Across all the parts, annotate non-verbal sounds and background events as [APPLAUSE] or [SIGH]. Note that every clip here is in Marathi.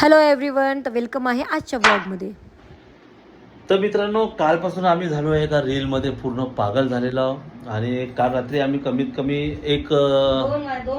हॅलो एव्हरीवन तर वेलकम आहे आजच्या ब्लॉगमध्ये तर मित्रांनो कालपासून आम्ही झालो आहे एका रीलमध्ये पूर्ण पागल झालेलो आहोत. आणि काल रात्री आम्ही कमीत कमी एक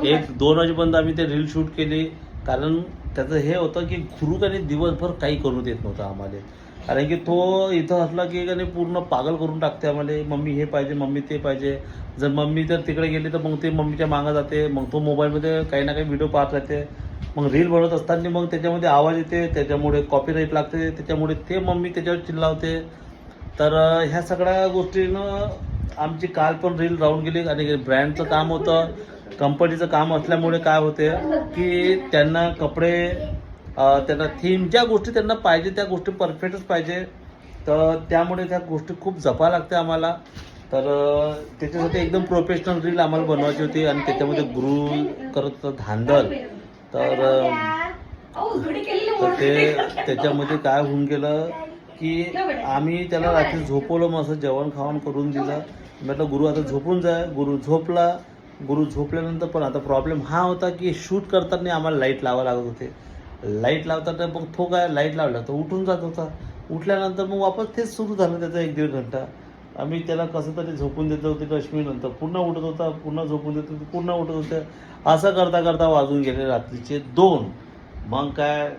एक दोन वाजेपर्यंत आम्ही ते रील शूट केली. कारण त्याचं हे होतं की गुरुकाने दिवसभर काही करू देत नव्हतं आम्हाला. कारण की तो इथं असला की त्याने पूर्ण पागल करून टाकते आम्हाला. मम्मी हे पाहिजे मम्मी ते पाहिजे. जर मम्मी जर तिकडे गेली तर मग ते मम्मीच्या मागं जाते. मग तो मोबाईलमध्ये काही ना काही व्हिडिओ पाहत राहते. मग रील बनवत असताना मग त्याच्यामध्ये आवाज येते त्याच्यामुळे कॉपीराईट लागते त्याच्यामुळे ते मम्मी त्याच्यावर चिल्लावते. तर ह्या सगळ्या गोष्टीनं आमची काल पण रील राहून गेली आणि ब्रँडचं काम होतं. कंपनीचं काम असल्यामुळे काय होते की त्यांना कपडे त्यांना थीम ज्या गोष्टी त्यांना पाहिजे त्या गोष्टी परफेक्टच पाहिजे. तर त्यामुळे त्या गोष्टी खूप जपा लागते आम्हाला. तर त्याच्यासाठी एकदम प्रोफेशनल रील आम्हाला बनवायची होती आणि त्याच्यामध्ये गुरु करत धांदल. तर ते त्याच्यामध्ये काय होऊन गेलं की आम्ही त्याला रात्री झोपवलं मग असं जेवण खावण करून दिलं. म्हटलं गुरु आता झोपून जाय गुरु झोपला. गुरु झोपल्यानंतर पण आता प्रॉब्लेम हा होता की शूट करताना आम्हाला लाइट लावावं लागत होते. लाइट लावताना मग तो काय लाइट लावला तर उठून जात होता. उठल्यानंतर मग वापस तेच सुरू झालं त्याचा एक दीड घंटा. आम्ही त्याला कसं तरी झोपून देत होते काश्मीरनंतर पुन्हा उठत होता पुन्हा झोपून देत होते पुन्हा उठत होते. असं करता करता वाजून गेले रात्रीचे दोन. मग काय?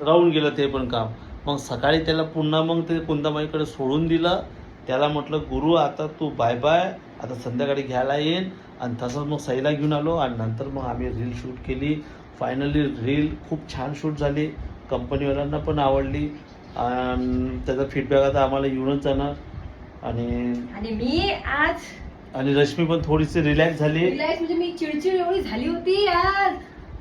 राहून गेलं ते पण काम. मग सकाळी त्याला पुन्हा मग ते कुंदामाईकडे सोडून दिलं. त्याला म्हटलं गुरु आता तू बाय बाय आता संध्याकाळी घ्यायला येईन. आणि तसंच मग सईला घेऊन आलो. आणि नंतर मग आम्ही रील शूट केली. फायनली रील खूप छान शूट झाली. कंपनीवाल्यांना पण आवडली. आणि त्याचा फीडबॅक आता आम्हाला येऊनच जाणार. आणि आणि मी आज आणि रश्मी पण थोडीशी रिलॅक्स झाली रिलॅक्स म्हणजे मी चिडचिड एवढी झाली होती आज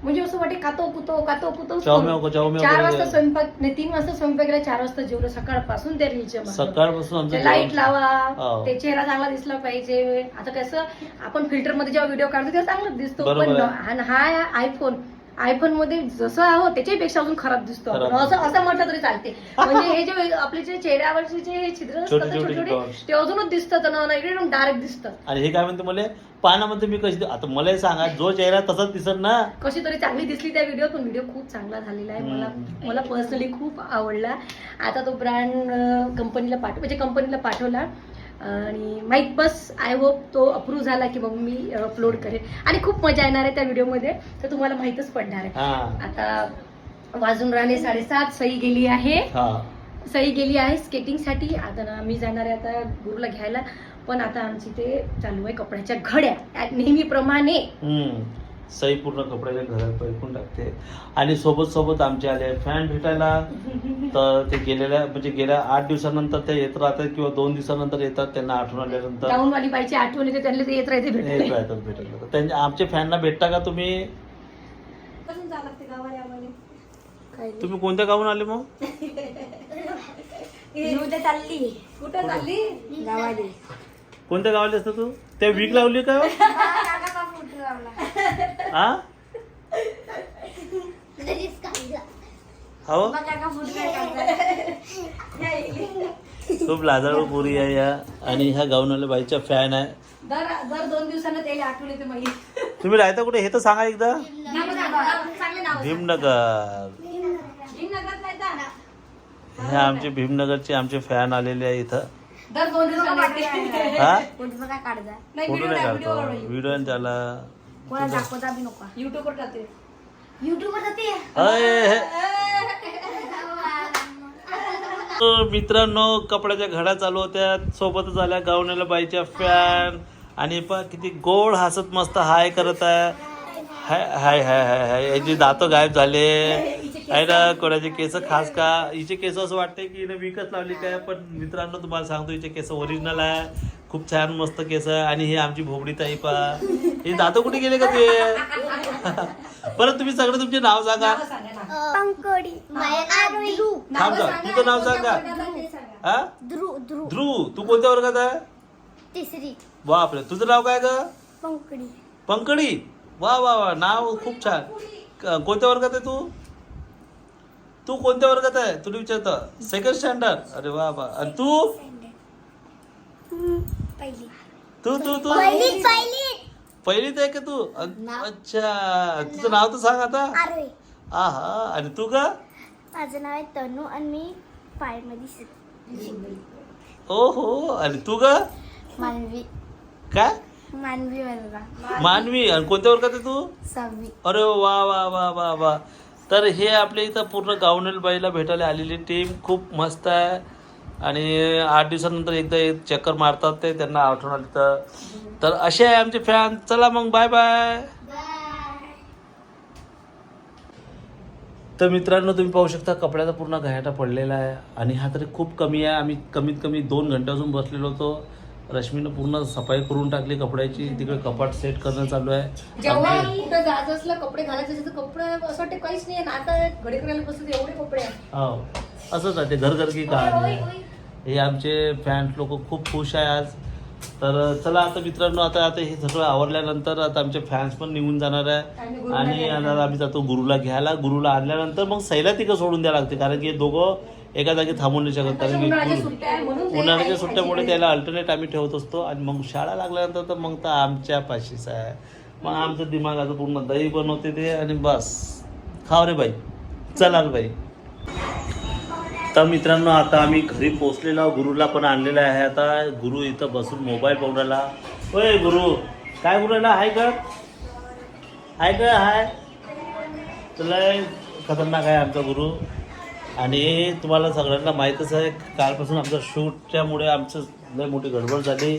म्हणजे असं वाटे कातो कुतो कातो कुतो चावम्याव चावम्याव चार वाजता. स्वयंपाक नाही तीन वाजता स्वयंपाक केला चार वाजता जेवलं सकाळपासून त्या रीलच्या. सकाळपासून आमचं लाइट जेवण- लावा हो. ते चेहरा चांगला दिसला पाहिजे आता कसं आपण फिल्टरमध्ये जेव्हा व्हिडिओ काढतो तेव्हा चांगलाच दिसतो बरोबर पण आहे. आणि हा आयफोन आयफोनमध्ये जसं आहो त्याच्यापेक्षा अजून खराब दिसतो आपण. असं असं म्हटलं तरी चालते. [LAUGHS] म्हणजे हे जे आपले जे चेहऱ्यावरचे जे छिद्र असतात छोटे छोटे dots. ते अजूनच दिसतात ना एकदम डार्क दिसतात. आणि हे काय म्हणते मला? पानामध्ये मी कशी आता मलाही सांगा जो चेहरा तसाच दिसत ना? कशी तरी चांगली दिसली त्या व्हिडिओ पण व्हिडिओ खूप चांगला झालेला आहे. मला हम्म. मला पर्सनली खूप आवडला. आता तो ब्रँड कंपनीला पाठव म्हणजे कंपनीला पाठवला. आणि माहीत बस आय होप तो अप्रूव्ह झाला की मग मी अपलोड करेन. आणि खूप मजा येणार आहे त्या व्हिडिओमध्ये तर तुम्हाला माहीतच पडणार आहे. हा. आता वाजून राहिले साडेसात सई गेली आहे. हा. सई गेली आहे स्केटिंगसाठी आता ना मी जाणार आहे आता गुरुला घ्यायला. पण आता आमची ते चालू आहे कपड्याच्या घड्या. नेहमीप्रमाणे. सई पूर्ण कपड्याच्या घरात पैकून टाकते. आणि सोबत सोबत आमचे आले फॅन भेटायला. [LAUGHS] तर ते गेलेल्या म्हणजे गेल्या आठ दिवसानंतर ते येत राहतात किंवा दोन दिवसानंतर येतात त्यांना आठवण आल्यानंतर. जाऊन वाली बाईची आठवण येते त्यांना ते येत राहते येत भेटले राहतात भेटायला. तर त्यांच्या आमच्या फॅनला भेटता का तुम्ही? तुम्ही कोणत्या गावून आले मग? [LAUGHS] चालली. कुठं चालली? गावाली. कोणत्या गावाला असतं तू? त्या वीक लावली का? हा हो? खूप लाजाळू पुरी आहे या. आणि ह्या गावनाल्या बाईच्या फॅन आहे. दर दर दोन दिवसांना त्याला आठवण येते मग तुम्ही राहता कुठे? हे तर सांगा एकदा. चांगले नाव भीमनगर हे आमचे भीमनगरचे आमचे फॅन आलेले आहे इथं. दर दोन दिवसांना येते. हा? फोटो नाही काढतो. व्हिडिओ त्याला. कोणा दाखवता बी नको. युट्यूबवर टाकते युट्यूब वर जाते अय. तर मित्रांनो कपड्याच्या घड्या चालू होत्या. सोबतच आल्या गावण्याला बाईच्या फॅन आणि पण किती गोड हसत मस्त हाय करत आहे. हाय हाय हाय हाय हाय. याची दात गायब झाले. आहे ना कोणाचे केस खास का? हिचे केस असं वाटते की हिने विकत लावली काय? पण मित्रांनो तुम्हाला सांगतो हिचे केस ओरिजिनल आहे. खूप छान मस्त केस आहे. आणि ही आमची भोबडी ताई पा. ही दात कुठे गेले का ते? [LAUGHS] परत तुम्ही सगळे तुमचे नाव सांगा. पंकोडी. थांब जा. तुझं नाव सांगा. हा? ध्रुव तू कोणत्या वर्गात आहे? तिसरी. बापरे. तुझं नाव काय ग? पंकडी. पंकडी. वा वा वा. नाव खूप छान. कोणत्या वर्गात आहे तू? तू कोणत्या वर्गात आहे? तुला विचारतं. सेकंड स्टँडर्ड अरे वा वा. आणि तू? पहिली. तू तू तू. पहिली पहिलीच आहे का तू. अ- अच्छा. तुझं नाव तर सांग आता. आरोही. आहा. आणि तू का? माझं नाव आहे तनू आणि मी पायमध्ये शिक ओ हो आणि तू का? मानवी. काय मानवी वर्गा मानवी. आणि कोणत्या वर्गात आहे तू? सहावी. अरे वा वा वा वा वा. तर हे आपल्या इथं पूर्ण गावनेल बाईला भेटायला आलेली टीम खूप मस्त आहे. आणि आठ दिवसानंतर एकदा एक चक्कर मारतात ते त्यांना आठवण आली तर. तर असे आहे आमचे फॅन चला मग बाय बाय तर मित्रांनो तुम्ही पाहू शकता कपड्याचा पूर्ण घायाटा पडलेला आहे आणि हा तरी खूप कमी आहे. आम्ही कमीत कमी दोन घंट्यापासून बसलेलो होतो. रश्मीनं पूर्ण सफाई करून टाकली कपड्याची. तिकडे कपाट सेट करणं चालू आहे. जेव्हा कुठं जायचं असलं कपडे घालायचे तर कपडे असं वाटते काहीच नाही आता घडी करायला बसले एवढे कपडे हो. असंच आहे ते घर घर की कहाणी हे आमचे फॅन्स लोक खूप खुश आहे आज. तर चला आता मित्रांनो आता आता हे सगळं आवरल्यानंतर आता आमचे फॅन्स पण निघून जाणार आहे. आणि. आता आम्ही जातो गुरुला घ्यायला. गुरुला आणल्यानंतर मग सैला तिकडं सोडून द्यावं लागते कारण की हे दोघं एका जागी थांबून नाही शकत कारण की उन्हाळ्याच्या सुट्ट्यामुळे त्याला अल्टरनेट आम्ही ठेवत असतो. आणि मग शाळा लागल्यानंतर तर मग तर आमच्या पाशीच आहे. मग आमचं दिमागाचं पूर्ण दही बनवते ते आणि बस. खाव रे बाई. चला रे बाई. तर मित्रांनो आता आम्ही घरी पोचलेलो गुरुला पण आणलेला आहे. आता गुरु इथं बसून मोबाईल पाहून राहिला होय गुरु काय बोलू राहिला हाय का? हाय का? हाय. तुला खतरनाक आहे आमचा गुरु. आणि तुम्हाला सगळ्यांना माहीतच आहे कालपासून आमचं शूटच्यामुळे आमचं लय मोठी गडबड झाली.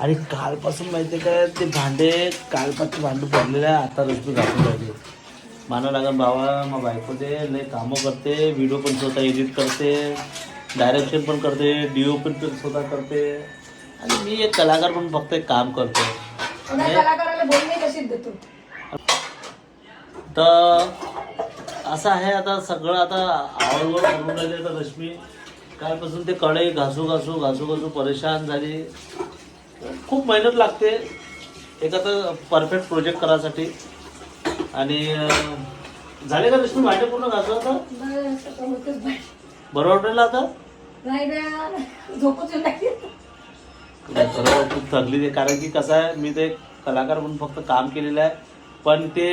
आणि कालपासून माहिती आहे काय ते भांडे कालपासून भांडे भरलेले आहे आता रश्मी घासून राहिले. माना लागन भावा मग बायको ते लय कामं करते व्हिडिओ पण स्वतः एडिट करते डायरेक्शन पण करते डीओ पण पण स्वतः करते. आणि मी एक कलाकार पण फक्त एक काम करतो. तर असं आहे आता सगळं आता आवडवर करून राहिले तर रश्मी. कालपासून ते कढई घासू घासू घासू घासू परेशान झाली. खूप मेहनत लागते. एखादं परफेक्ट प्रोजेक्ट करायसाठी. आणि झाले का रश्मी भांडे पूर्ण घासू आता. बरं वाटेल आता? खरं खूप थकली ते कारण की कसं आहे मी ते कलाकार म्हणून फक्त काम केलेलं आहे. पण ते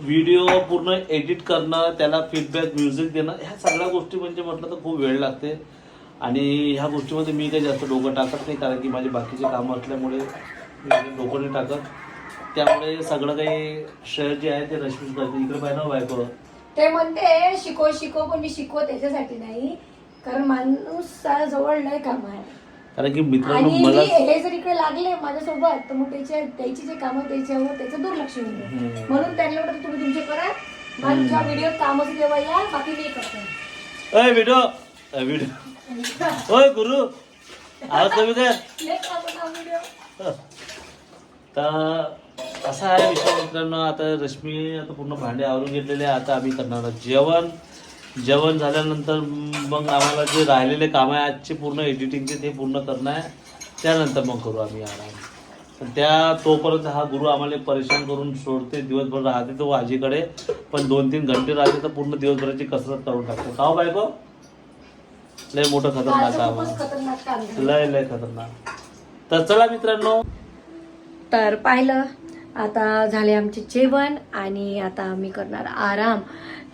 व्हिडिओ पूर्ण एडिट करणं त्याला फीडबॅक म्युझिक देणं ह्या सगळ्या गोष्टी म्हणजे म्हटलं तर खूप वेळ लागते. आणि ह्या गोष्टीमध्ये मी काही जास्त डोकं टाकत नाही कारण की माझे बाकीचे कामं असल्यामुळे मी डोकं नाही टाकत. त्यामुळे सगळं काही श्रेय जे आहे ते रश्मीच करते इकडे पाहिजे ना बायको. ते म्हणते शिकव शिकव पण मी शिकवत त्याच्यासाठी नाही. कारण माणूस जवळ नाही काम आहे कारण की मित्रांनो आणि मला मी हे जर इकडे लागले माझ्यासोबत तर मग त्याच्या त्याची जे कामं त्याच्यावर त्याचं दुर्लक्ष होईल. हम्म. म्हणून त्यांना वाटतं तुम्ही तुमचे करा. माझ्या व्हिडिओ काम असं तेव्हा या बाकी मी करतो. अय व्हिडिओ व्हिडिओ ओय गुरु. आवाज कमी कर लय कामं ना व्हिडिओ तर असा आहे विषय मित्रांनो? आता रश्मी आता पूर्ण भांडे आवरून घेतलेले आहे आता आम्ही करणार आहोत जेवण. जेवण झाल्यानंतर मग आम्हाला जे राहिलेले काम आहे आजचे पूर्ण एडिटिंगचे ते पूर्ण करणं आहे. त्यानंतर मग करू आम्ही आराम. पण त्या तोपर्यंत हा गुरु आम्हाला परेशान करून सोडते. दिवसभर राहते तो आजीकडे. पण दोन तीन घंटे राहते तर पूर्ण दिवसभराची कसरत करून टाकतो. का हो बायको. लय मोठं खतरनाक झालं. लय लय खतरनाक. तर चला मित्रांनो. तर पाहिलं आता झाले आमचे जेवण आणि आता आम्ही करणार आराम.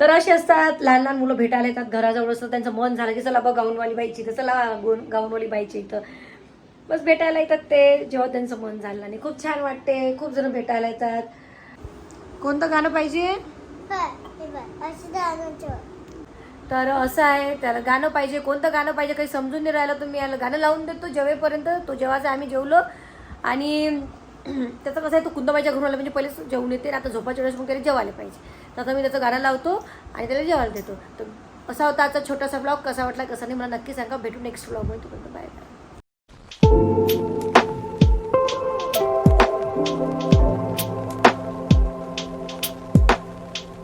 तर असे असतात लहान लहान मुलं भेटायला येतात घराजवळ असतात त्यांचं मन झालं की चला बघ गाऊनवाली बाईची तर चला गोन गाऊनवाली बाईची इथं. बस भेटायला येतात ते जेव्हा त्यांचं मन झालं. आणि खूप छान वाटते खूप जण भेटायला येतात. कोणतं गाणं पाहिजे? तर असं आहे त्याला गाणं पाहिजे. कोणतं गाणं पाहिजे काही समजून नाही राहिलं. तुम्ही याला गाणं लावून देतो जेवेपर्यंत. तो जेव्हाचा आम्ही जेवलो. आणि [CLEARS THROAT] त्याचं कसं आहे तो कुंदबाईच्या घरून आला म्हणजे पहिलेच जेवून येते आता झोपाच्या वेळेस मग त्याला जेवायला पाहिजे. तर आता मी त्याचं गाणं लावतो आणि त्याला जेवायला देतो. तर असा होता आजचा छोटासा ब्लॉग कसा वाटला कसा नाही मला नक्की सांगा. भेटू नेक्स्ट ब्लॉगमध्ये तोपर्यंत बाय बाय